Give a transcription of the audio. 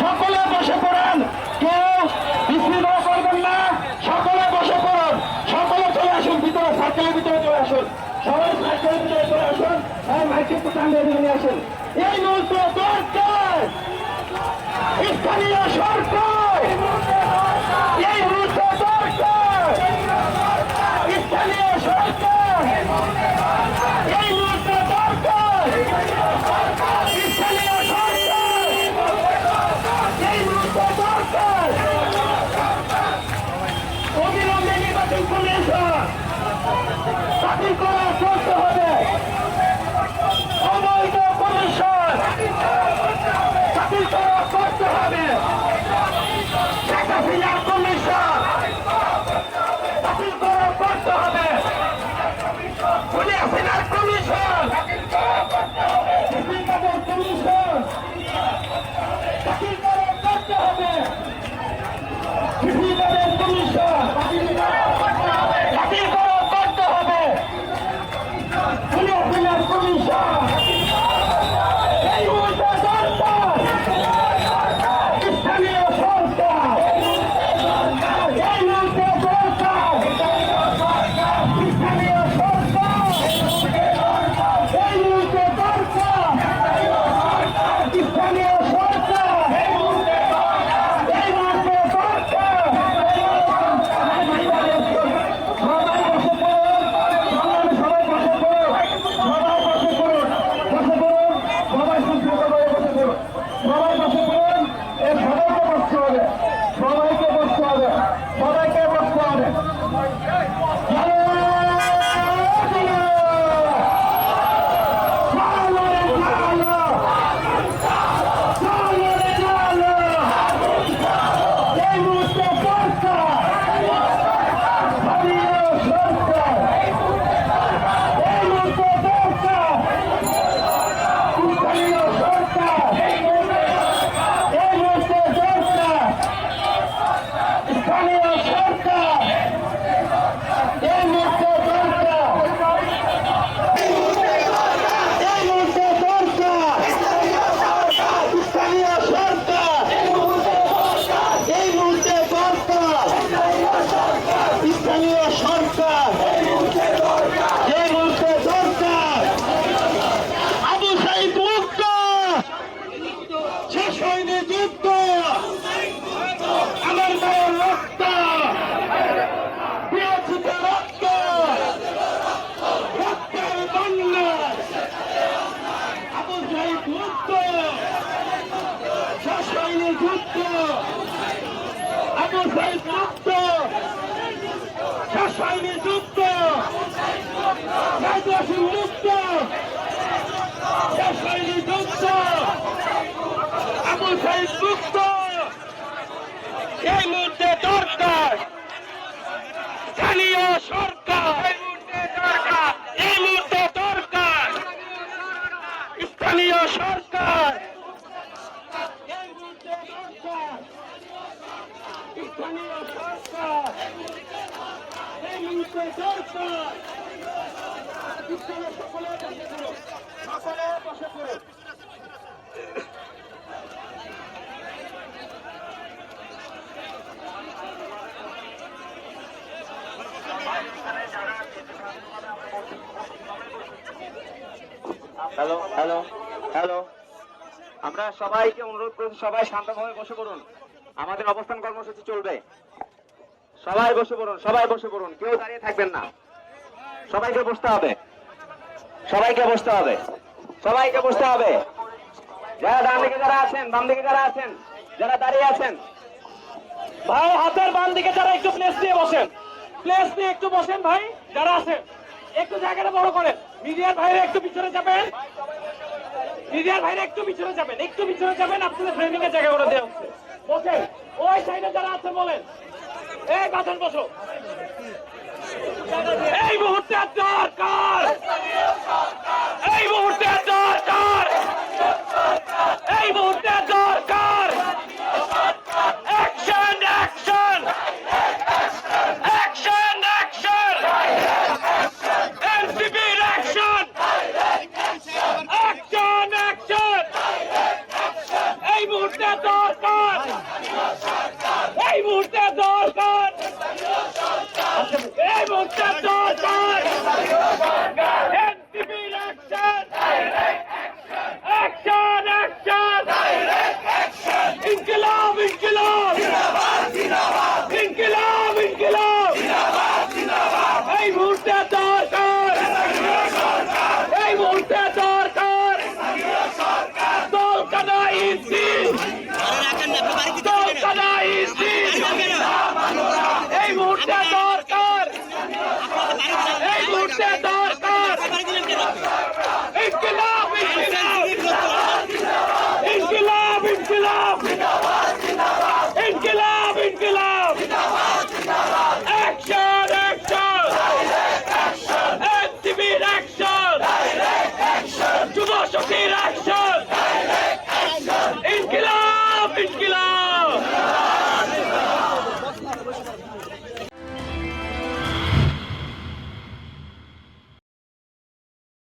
সকলে বসে পড়েন। কেউ বিশৃঙ্খলা করবেন না। সকলে বসে পড়েন। সকলে চলে আসুন, ভিতরে সার্কেলের ভিতরে চলে আসুন। সবাই সার্কেলের ভিতরে চলে আসুন। আর ভাইকে একটু টান দিয়ে নিয়ে আসুন। এই মুহূর্তে দরকার। স্থানীয় সরকার। শেখ হাসিনার স্থানীয় সরকার এই মুহূর্তে সরকার স্থানীয় সরকার এই মুহূর্তে সরকার এই মুহূর্তে সরকার স্থানীয় সরকার এই মুহূর্তে সরকার স্থানীয় সরকার এই মুহূর্তে সরকার আবু সাইদ মুক্ত শেষ হয়নি যুদ্ধ আমার মায়ের রক্ত পেয়েছিতে রক্ত রক্তের বন্যা আবু সাইদ মুক্ত যুদ্ধ। আবু সাইদ হয়নি যুদ্ধ। রাজবাসী মুক্ত শেষ হয়নি যুদ্ধ আবু সাইদ মুক্ত এই মুহূর্তে দরকার স্থানীয় সরকার এই মুহূর্তে দরকার স্থানীয় সরকার এই মুহূর্তে দরকার স্থানীয় সরকার এই মুহূর্তে দরকার স্থানীয় সকলে বসে করুন সকলে বসে করুন হ্যালো হ্যালো হ্যালো আমরা সবাইকে অনুরোধ করছি সবাই শান্তভাবে বসে পড়ুন। আমাদের অবস্থান কর্মসূচি চলবে। সবাই বসে পড়ুন, সবাই বসে পড়ুন, কেউ দাঁড়িয়ে থাকবেন না। সবাইকে বসতে হবে। সবাইকে বসতে হবে। সবাইকে বসতে হবে। যারা ডান দিকে যারা আছেন, বাম দিকে যারা আছেন, যারা দাঁড়িয়ে আছেন, ভাই, হাতের বাম দিকে যারা একটু প্লেস দিয়ে বসেন। প্লেস দিয়ে একটু বসেন, ভাই, যারা আছেন, একটু জায়গাটা বড় করেন। মিডিয়ার ভাইরা একটু পিছনে যাবেন। মিডিয়ার ভাইরা একটু পিছনে যাবেন, একটু পিছনে যাবেন, আপনাদের ফ্রেমিং এর জায়গা করে দেওয়া হচ্ছে। বসেন, ওই সাইডে যারা আছে, বলেন। এই বাঁধন বসো। এই মুহূর্তে দরকার। এই মুহূর্তে দরকার। এই মুহূর্তে দরকার। অ্যাকশন অ্যাকশন অ্যাকশন অ্যাকশন এনসিপির অ্যাকশন অ্যাকশন অ্যাকশন এই মুহূর্তে দরকার। এই মুহূর্তে দরকার। মুক্তার দরকার